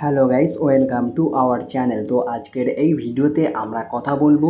Hello guys, welcome to our channel. তো আজকের এই ভিডিওতে আমরা কথা বলব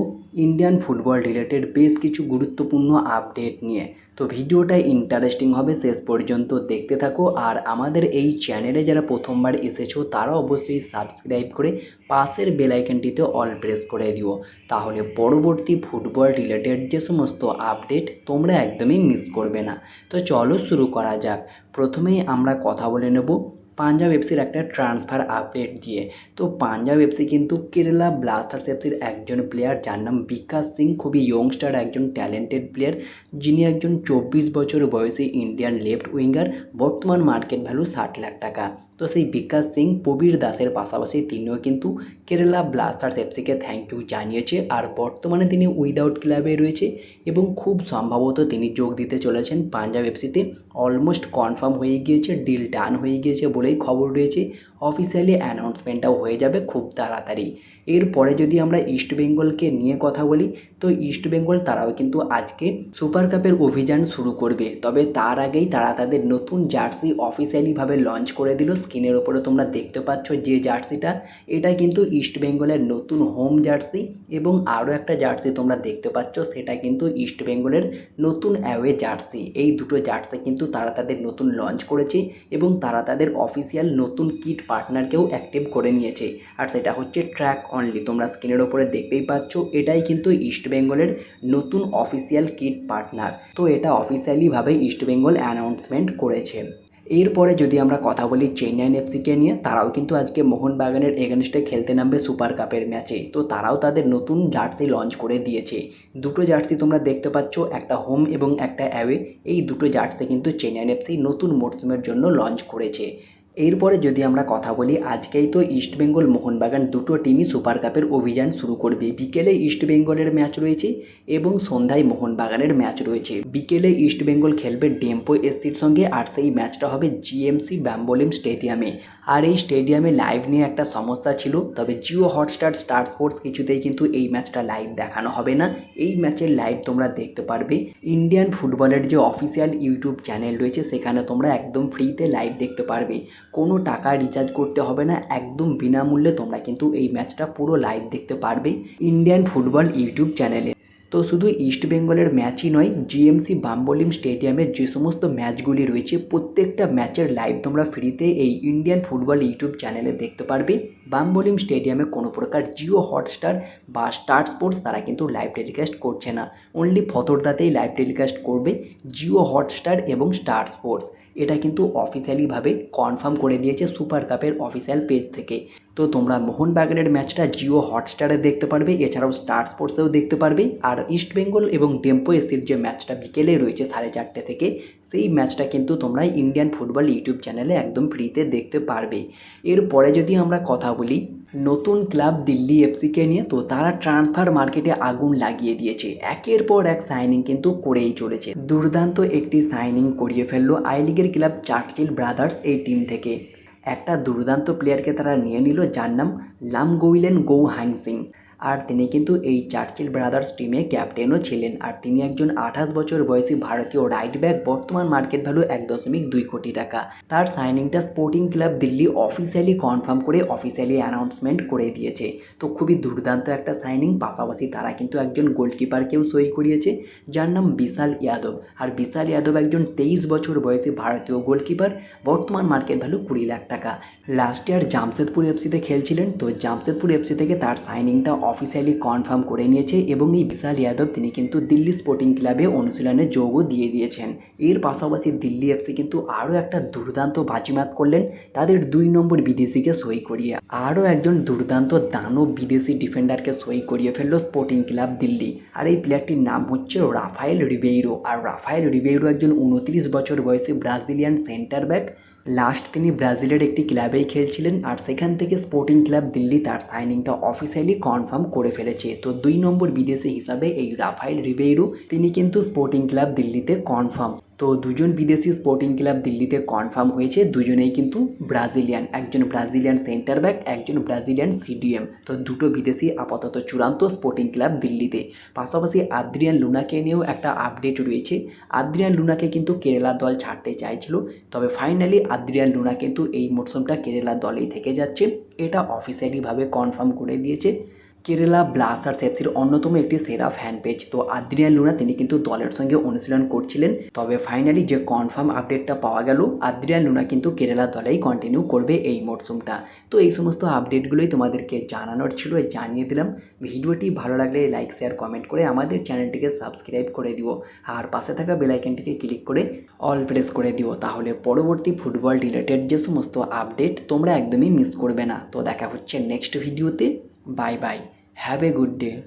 ইন্ডিয়ান ফুটবল রিলেটেড বেশ কিছু গুরুত্বপূর্ণ আপডেট নিয়ে। তো ভিডিওটা ইন্টারেস্টিং হবে, শেষ পর্যন্ত দেখতে থাকো। আর আমাদের এই চ্যানেলে যারা প্রথমবার এসেছ, তারা অবশ্যই সাবস্ক্রাইব করে পাশের বেল আইকনটিতে অল প্রেস করে দিও। তাহলে পরবর্তী ফুটবল রিলেটেড যে সমস্ত আপডেট তোমরা একদমই মিস করবে না। তো চলো শুরু করা যাক। প্রথমেই আমরা কথা বলে নেব পাঞ্জাব এফসির একটা ট্রান্সফার আপডেট দিয়ে। তো পাঞ্জাব এফসি কিন্তু কেরালা ব্লাস্টার্স এফসির একজন প্লেয়ার যার নাম বিকাশ সিং, খুবই ইয়ংস্টার একজন ট্যালেন্টেড প্লেয়ার যিনি একজন চব্বিশ বছর বয়সী ইন্ডিয়ান লেফট উইঙ্গার বর্তমান মার্কেট ভ্যালু ষাট লাখ টাকা। তো সেই বিকাশ সিং, প্রবীর দাসের পাশাপাশি তিনিও কিন্তু কেরালা ব্লাস্টার্স এফসিকে থ্যাংক ইউ জানিয়েছে। আর বর্তমানে তিনি উইদাউট ক্লাবে রয়েছে এবং খুব সম্ভবত তিনি যোগ দিতে চলেছেন পাঞ্জাব এফসিতে। অলমোস্ট কনফার্ম হয়ে গিয়েছে ডিল ডান হয়ে গিয়েছে বলেই খবর রয়েছে। অফিসিয়ালি অ্যানাউন্সমেন্টটাও হয়ে যাবে খুব তাড়াতাড়ি। এরপরে যদি আমরা ইস্ট বেঙ্গলকে নিয়ে কথা বলি, তো ইস্ট বেঙ্গল তারাও কিন্তু আজকে সুপার কাপের অভিযান শুরু করবে। তবে তার আগেই তারা তাদের নতুন জার্সি অফিসিয়ালিভাবে লঞ্চ করে দিল। স্ক্রিনের ওপরে তোমরা দেখতে পাচ্ছ যে জার্সিটা, এটা কিন্তু ইস্ট বেঙ্গলের নতুন হোম জার্সি এবং আরও একটা জার্সি তোমরা দেখতে পাচ্ছ, সেটা কিন্তু ইস্ট বেঙ্গলের নতুন অ্যাওয়ে জার্সি। এই দুটো জার্সি কিন্তু তারা তাদের নতুন লঞ্চ করেছে এবং তারা তাদের অফিসিয়াল নতুন কিট পার্টনারকেও অ্যাক্টিভ করে নিয়েছে। আর সেটা হচ্ছে ট্র্যাক অনলি তোমরা স্ক্রিনের ওপরে দেখতেই পাচ্ছ, এটাই কিন্তু ইস্ট বেঙ্গলের নতুন অফিসিয়াল কিট পার্টনার তো এটা অফিসিয়ালিভাবে ইস্ট বেঙ্গল অ্যানাউন্সমেন্ট করেছে। এরপরে যদি আমরা কথা বলি চেন্নাইন এফসিকে নিয়ে, তারাও কিন্তু আজকে মোহনবাগানের এগেনস্টে খেলতে নামবে সুপার কাপের ম্যাচে তো তারাও তাদের নতুন জার্সি লঞ্চ করে দিয়েছে। দুটো জার্সি তোমরা দেখতে পাচ্ছ, একটা হোম এবং একটা অ্যাওয়ে এই দুটো জার্সি কিন্তু চেন্নাইন এফসি নতুন মরসুমের জন্য লঞ্চ করেছে। এরপরে যদি আমরা কথা বলি, আজকেই তো ইস্টবেঙ্গল মোহনবাগান দুটো টিমই সুপার কাপের অভিযান শুরু করবে। বিকেলে ইস্টবেঙ্গলের ম্যাচ রয়েছে এবং সন্ধ্যায় মোহনবাগানের ম্যাচ রয়েছে। বিকেলে ইস্টবেঙ্গল খেলবে ডেম্পো এসসির সঙ্গে আর সেই ম্যাচটা হবে জিএমসি ব্যাম্বোলিম স্টেডিয়ামে আর এই স্টেডিয়ামে লাইভ নিয়ে একটা সমস্যা ছিল, তবে জিও হটস্টার স্টার স্পোর্টস কিছুতেই কিন্তু এই ম্যাচটা লাইভ দেখানো হবে না। এই ম্যাচের লাইভ তোমরা দেখতে পারবে। ইন্ডিয়ান ফুটবলের যে অফিসিয়াল ইউটিউব চ্যানেল রয়েছে, সেখানে তোমরা একদম ফ্রিতে লাইভ দেখতে পারবে। কোনো টাকা রিচার্জ করতে হবে না, একদম বিনামূল্যে তোমরা কিন্তু এই ম্যাচটা পুরো লাইভ দেখতে পারবে ইন্ডিয়ান ফুটবল ইউটিউব চ্যানেলে তো শুধু ইস্ট বেঙ্গলের ম্যাচই নয় জিএমসি বাম্বলিম স্টেডিয়ামে যে সমস্ত ম্যাচগুলি রয়েছে, প্রত্যেকটা ম্যাচের লাইভ তোমরা ফ্রিতে এই ইন্ডিয়ান ফুটবল ইউটিউব চ্যানেলে দেখতে পারবে। বাম্বলিম স্টেডিয়ামে কোনো প্রকার জিও হটস্টার বা স্টার স্পোর্টস তারা কিন্তু লাইভ টেলিকাস্ট করছে না। অনলি ফতরদাতেই লাইভ টেলিকাস্ট করবে জিও হটস্টার এবং স্টার স্পোর্টস এটা কিন্তু অফিসিয়ালিভাবে কনফার্ম করে দিয়েছে সুপার কাপের অফিসিয়াল পেজ থেকে। তো তোমরা মোহনবাগানের ম্যাচটা জিও হটস্টারে দেখতে পারবে, এছাড়াও স্টার স্পোর্টসেও দেখতে পারবে, আর ইস্ট বেঙ্গল এবং ডেম্পো এসির যে ম্যাচটা বিকেলে রয়েছে সাড়ে চারটে থেকে, সেই ম্যাচটা কিন্তু তোমরা ইন্ডিয়ান ফুটবল ইউটিউব চ্যানেলে একদম ফ্রিতে দেখতে পারবে। এরপরে যদি আমরা কথা বলি নতুন ক্লাব দিল্লি এফসিকে নিয়ে তো তারা ট্রান্সফার মার্কেটে আগুন লাগিয়ে দিয়েছে। একের পর এক সাইনিং কিন্তু করেই চলেছে। দুর্দান্ত একটি সাইনিং করিয়ে ফেলল আই লিগের ক্লাব চার্চিল ব্রাদার্স এই টিম থেকে। একটা দুর্দান্ত প্লেয়ারকে তারা নিয়ে নিল যার নাম লাম গোইলেন গৌ হাং সিং। আর তিনি কিন্তু এই চার্চিল ব্রাদার্স টিমে ক্যাপ্টেনও ছিলেন। আর তিনি একজন আঠাশ বছর বয়সী ভারতীয় রাইট ব্যাক বর্তমান মার্কেট ভ্যালু এক দশমিক দুই কোটি টাকা। তার সাইনিংটা Sporting Club Delhi officially confirm করে অফিসিয়ালি অ্যানাউন্সমেন্ট করে দিয়েছে। তো খুবই দুর্দান্ত একটা সাইনিং পাশাপাশি তারা কিন্তু একজন গোলকিপারকেও সই করিয়েছে, যার নাম বিশাল ইয়াদব। আর বিশাল ইয়াদব একজন তেইশ বছর বয়সী ভারতীয় গোলকিপার বর্তমান মার্কেট ভ্যালু কুড়ি লাখ টাকা। লাস্ট ইয়ার জামশেদপুর এফসিতে খেলছিলেন, তো জামশেদপুর এফসি থেকে তার সাইনিংটা অফিসিয়ালি কনফার্ম করে নিয়েছে এবং এই বিশাল যাদব তিনি কিন্তু দিল্লি স্পোর্টিং ক্লাবে অনুশীলনে যোগও দিয়ে দিয়েছেন। এর পাশাপাশি দিল্লি এফসি কিন্তু আরও একটা দুর্দান্ত বাজিমাত করলেন তাদের দুই নম্বর বিদেশিকে সই করিয়ে। আরও একজন দুর্দান্ত দানব বিদেশি ডিফেন্ডারকে সই করিয়ে ফেলল স্পোর্টিং ক্লাব দিল্লি। আর এই প্লেয়ারটির নাম হচ্ছে রাফায়েল রিবেইরো। আর রাফায়েল রিবেইরো একজন উনত্রিশ বছর বয়সী ব্রাজিলিয়ান সেন্টার ব্যাক। লাস্ট তিনি ব্রাজিলের একটি ক্লাবেই খেলছিলেন আর সেখান থেকে স্পোর্টিং ক্লাব দিল্লি তার সাইনিংটা অফিসিয়ালি কনফার্ম করে ফেলেছে। তো দুই নম্বর বিদেশি হিসাবে এই রাফাইল রিবেইরু তিনি কিন্তু স্পোর্টিং ক্লাব দিল্লিতে কনফার্ম তো দুজন বিদেশি স্পোর্টিং ক্লাব দিল্লিতে কনফার্ম হয়েছে, দুজনেই কিন্তু ব্রাজিলিয়ান একজন ব্রাজিলিয়ান সেন্টার ব্যাক একজন ব্রাজিলিয়ান সিডিএম তো দুটো বিদেশি আপাতত চূড়ান্ত স্পোর্টিং ক্লাব দিল্লিতে। পাশাপাশি আদ্রিয়ান লুনাকে নিয়েও একটা আপডেট রয়েছে। আদ্রিয়ান লুনাকে কিন্তু কেরালা দল ছাড়তে চাইছিল, তবে ফাইনালি আদ্রিয়ান লুনা কিন্তু এই মরশুমটা কেরালা দলেই থেকে যাচ্ছে। এটা অফিসিয়ালিভাবে কনফার্ম করে দিয়েছে। কেরালা ব্লাস্টার্স এফসির অন্যতম একটি সেরা ফ্যান পেজ তো আদ্রিয়ান লুনা, তিনি কিন্তু দলের সঙ্গে অনুশীলন করছিলেন। তবে ফাইনালি যে কনফার্ম আপডেটটা পাওয়া গেল, আদ্রিয়ান লুনা কিন্তু কেরালা দলেই কন্টিনিউ করবে এই মরশুমটা তো এই সমস্ত আপডেটগুলোই তোমাদেরকে জানানোর ছিল, জানিয়ে দিলাম। ভিডিওটি ভালো লাগলে লাইক শেয়ার কমেন্ট করে আমাদের চ্যানেলটিকে সাবস্ক্রাইব করে দিও। আর পাশে থাকা বেলাইকনটিকে ক্লিক করে অল প্রেস করে দিও। তাহলে পরবর্তী ফুটবল রিলেটেড যে সমস্ত আপডেট তোমরা একদমই মিস করবে না। তো দেখা হচ্ছে নেক্সট ভিডিওতে bye bye have a good day.